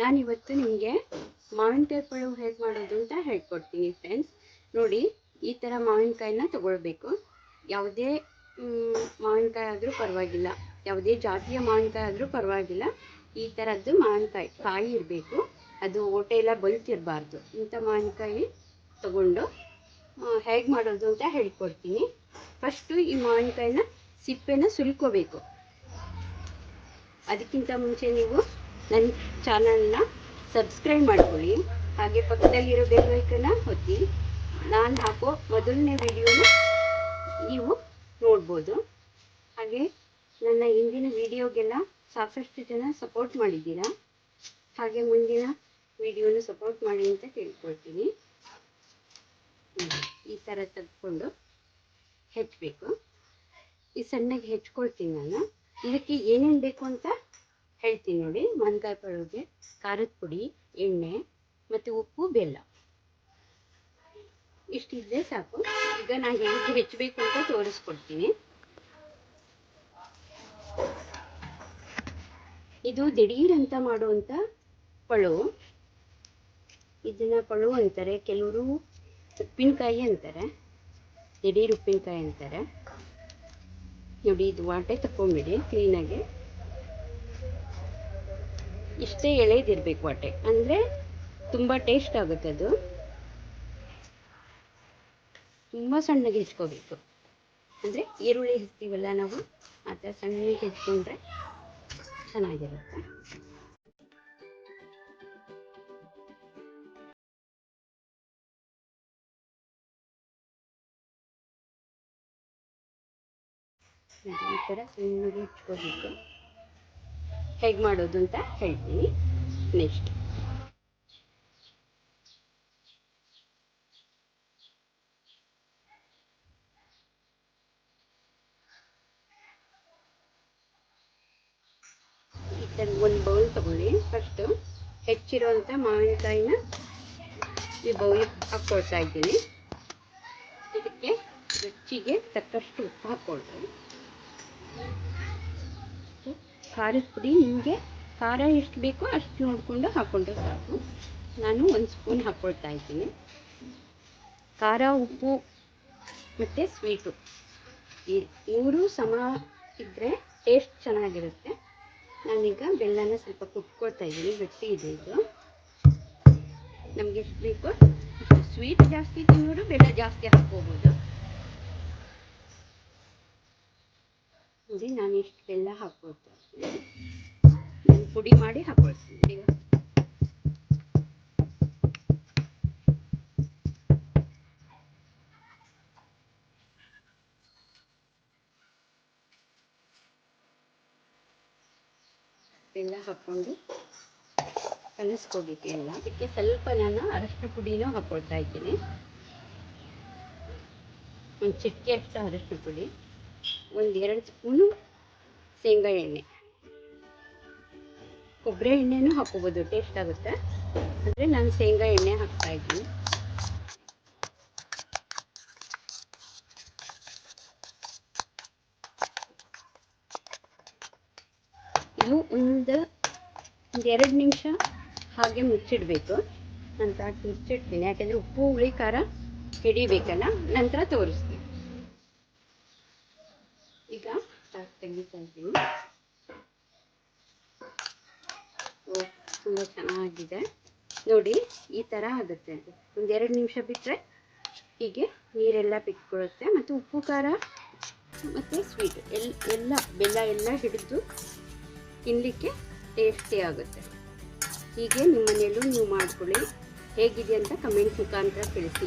ನಾನಿವತ್ತು ನಿಮಗೆ ಮಾವಿನಕಾಯಿ ಪಳವು ಹೇಗೆ ಮಾಡೋದು ಅಂತ ಹೇಳ್ಕೊಡ್ತೀನಿ ಫ್ರೆಂಡ್ಸ್ ನೋಡಿ, ಈ ಥರ ಮಾವಿನಕಾಯಿನ ತೊಗೊಳ್ಬೇಕು. ಯಾವುದೇ ಮಾವಿನಕಾಯಿ ಆದರೂ ಪರವಾಗಿಲ್ಲ. ಯಾವುದೇ ಜಾತಿಯ ಮಾವಿನಕಾಯಿ ಆದರೂ ಪರವಾಗಿಲ್ಲ. ಈ ಥರದ್ದು ಮಾವಿನಕಾಯಿ ಕಾಯಿ ಇರಬೇಕು. ಅದು ಓಟೆ ಎಲ್ಲ ಬಲ್ತಿರಬಾರ್ದು. ಇಂಥ ಮಾವಿನಕಾಯಿ ತಗೊಂಡು ಹೇಗೆ ಮಾಡೋದು ಅಂತ ಹೇಳ್ಕೊಡ್ತೀನಿ. ಫಸ್ಟು ಈ ಮಾವಿನಕಾಯಿನ ಸಿಪ್ಪೆನ ಸುಲ್ಕೋಬೇಕು. ಅದಕ್ಕಿಂತ ಮುಂಚೆ ನೀವು ನನ್ನ ಚಾನಲ್ನ ಸಬ್ಸ್ಕ್ರೈಬ್ ಮಾಡ್ಕೊಳ್ಳಿ. ಹಾಗೆ ಪಕ್ಕದಲ್ಲಿರೋ ಬೆಲ್ ಒತ್ತಿ. ನಾನು ಹಾಕೋ ಮೊದಲನೇ ವಿಡಿಯೋನ ನೀವು ನೋಡ್ಬೋದು. ಹಾಗೆ ನನ್ನ ಹಿಂದಿನ ವಿಡಿಯೋಗೆಲ್ಲ ಸಾಕಷ್ಟು ಜನ ಸಪೋರ್ಟ್ ಮಾಡಿದ್ದೀರಾ? ಹಾಗೆ ಮುಂದಿನ ವಿಡಿಯೋನ ಸಪೋರ್ಟ್ ಮಾಡಿ ಅಂತ ಕೇಳ್ಕೊಳ್ತೀನಿ. ಈ ಥರ ತೆಗೆದುಕೊಂಡು ಹೆಚ್ಚಬೇಕು ಈ ಸಣ್ಣಗೆ ಹೆಚ್ಕೊಳ್ತೀನಿ ನಾನು. ಇದಕ್ಕೆ ಏನೇನು ಬೇಕು ಅಂತ ಹೇಳ್ತೀನಿ ನೋಡಿ. ಮಾವಿನಕಾಯಿ ಪಳೋಗೆ ಖಾರದ ಪುಡಿ, ಎಣ್ಣೆ ಮತ್ತು ಉಪ್ಪು, ಬೆಲ್ಲ. ಇಷ್ಟಿದ್ರೆ ಸಾಕು. ಈಗ ನಾನು ಹೇಗೆ ಹೆಚ್ಚಬೇಕು ಅಂತ ತೋರಿಸ್ಕೊಡ್ತೀನಿ. ಇದು ದಿಢೀರಂತ ಮಾಡುವಂಥ ಪಳು. ಇದನ್ನ ಪಳು ಅಂತಾರೆ. ಕೆಲವರು ಉಪ್ಪಿನಕಾಯಿ ಅಂತಾರೆ. ದಿಢೀರ್ ಉಪ್ಪಿನಕಾಯಿ ಅಂತಾರೆ. ನೋಡಿ, ಇದು ವಾಟೆ ತಕೊಂಬಿಡಿ ಕ್ಲೀನಾಗಿ ಇಷ್ಟೇ ಎಳೆದಿರ್ಬೇಕು ಹೊಟ್ಟೆ ಅಂದರೆ ತುಂಬ ಟೇಸ್ಟ್ ಆಗುತ್ತೆ ಅದು. ತುಂಬ ಸಣ್ಣಗೆ ಹೆಚ್ಕೋಬೇಕು. ಅಂದರೆ ಈರುಳ್ಳಿ ಹೆಚ್ತೀವಲ್ಲ ನಾವು ಆ ಥರ ಸಣ್ಣಗೆ ಹೆಚ್ಕೊಂಡ್ರೆ ಚೆನ್ನಾಗಿರುತ್ತೆ. ಈ ಥರ ಸಣ್ಣಗೆ ಹೆಚ್ಕೋಬೇಕು. ಹೇಗೆ ಮಾಡೋದು ಅಂತ ಹೇಳ್ತೀನಿ. ನೆಕ್ಸ್ಟ್ ಒಂದು ಬೌಲ್ ತಗೊಳ್ಳಿ. ಫಸ್ಟು ಹೆಚ್ಚಿರುವಂತ ಮಾವಿನಕಾಯಿನ ಈ ಬೌಲ್ ಹಾಕ್ಕೊಳ್ತಾ ಇದ್ದೀನಿ. ಇದಕ್ಕೆ ರುಚಿಗೆ ತಕ್ಕಷ್ಟು ಉಪ್ಪು ಹಾಕ್ಕೊಳ್ತೀನಿ. ಖಾರದ ಪುಡಿ ನಿಮಗೆ ಖಾರ ಎಷ್ಟು ಬೇಕೋ ಅಷ್ಟು ನೋಡಿಕೊಂಡು ಹಾಕ್ಕೊಂಡ್ರೆ ಸಾಕು. ನಾನು ಒಂದು ಸ್ಪೂನ್ ಹಾಕ್ಕೊಳ್ತಾ ಇದ್ದೀನಿ. ಖಾರ, ಉಪ್ಪು ಮತ್ತು ಸ್ವೀಟು ಈ ಮೂರು ಸಮ ಇದ್ದರೆ ಟೇಸ್ಟ್ ಚೆನ್ನಾಗಿರುತ್ತೆ. ನಾನೀಗ ಬೆಲ್ಲನ ಸ್ವಲ್ಪ ಕುಟ್ಕೊಳ್ತಾ ಇದ್ದೀನಿ, ಗಟ್ಟಿ ಇದೆ ಇದು. ನಮಗೆ ಎಷ್ಟು ಬೇಕೋ ಸ್ವೀಟ್ ಜಾಸ್ತಿ ತಿನ್ನೋರು ಬೆಲ್ಲ ಜಾಸ್ತಿ ಹಾಕ್ಕೋಬೋದು ನೋಡಿ ನಾನು ಬೆಲ್ಲ ಹಾಕ್ಕೊಳ್ತಾ ನಾನು ಪುಡಿ ಮಾಡಿ ಹಾಕೊಳ್ತೀನಿ. ಈಗ ಬೆಲ್ಲ ಹಾಕ್ಕೊಂಡು ಕಲಿಸ್ಕೊಬೇಕು ಎಲ್ಲ ಅದಕ್ಕೆ ಸ್ವಲ್ಪ ನಾನು ಅರಶಿನ ಪುಡಿನೂ ಹಾಕೊಳ್ತಾ ಇದ್ದೀನಿ. ಒಂದು ಚಿಟಿಕೆ ಅಷ್ಟು ಅರಶಿನ ಪುಡಿ. ಒಂದು ಎರಡು ಸ್ಪೂನು ಶೇಂಗಾ ಎಣ್ಣೆ. ಕೊಬ್ಬರಿ ಎಣ್ಣೆನೂ ಹಾಕೋಬೋದು ಟೇಸ್ಟ್ ಆಗುತ್ತೆ. ಅಂದರೆ ನಾನು ಶೇಂಗಾ ಎಣ್ಣೆ ಹಾಕ್ತಾ ಇದ್ದೀನಿ. ಇದು ಒಂದು ಎರಡು ನಿಮಿಷ ಹಾಗೆ ಮುಚ್ಚಿಡಬೇಕು. ನಂತರ ಮುಚ್ಚಿಡ್ತೀನಿ. ಯಾಕೆಂದರೆ ಉಪ್ಪು, ಹುಳಿ, ಖಾರ ಹಿಡಿಬೇಕಲ್ಲ, ನಂತರ ತೋರಿಸ್ತೀನಿ. ಈಗ ಸಾಕು ತೆಗಿತಾ ಇದ್ದೀನಿ ಓ, ತುಂಬ ಚೆನ್ನಾಗಿದೆ. ನೋಡಿ, ಈ ಥರ ಆಗುತ್ತೆ ಅದು. ಒಂದು ಎರಡು ನಿಮಿಷ ಬಿಟ್ಟರೆ ಹೀಗೆ ನೀರೆಲ್ಲ ಬಿಟ್ಕೊಳ್ಳುತ್ತೆ ಮತ್ತು ಉಪ್ಪು, ಖಾರ, ಮತ್ತು ಸ್ವೀಟ್ ಎಲ್, ಎಲ್ಲ, ಬೆಲ್ಲ ಎಲ್ಲ ಹಿಡಿದು ತಿನ್ನಲಿಕ್ಕೆ ಟೇಸ್ಟಿ ಆಗುತ್ತೆ. ಹೀಗೆ ನಿಮ್ಮ ಮನೆಯಲ್ಲೂ ನೀವು ಮಾಡ್ಕೊಳ್ಳಿ. ಹೇಗಿದೆ ಅಂತ ಕಮೆಂಟ್ ಮುಖಾಂತರ ತಿಳಿಸಿ.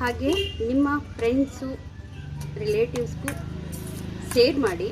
ಹಾಗೆ ನಿಮ್ಮ ಫ್ರೆಂಡ್ಸು ರಿಲೇಟಿವ್ಸ್ಗೂ ಶೇರ್ ಮಾಡಿ.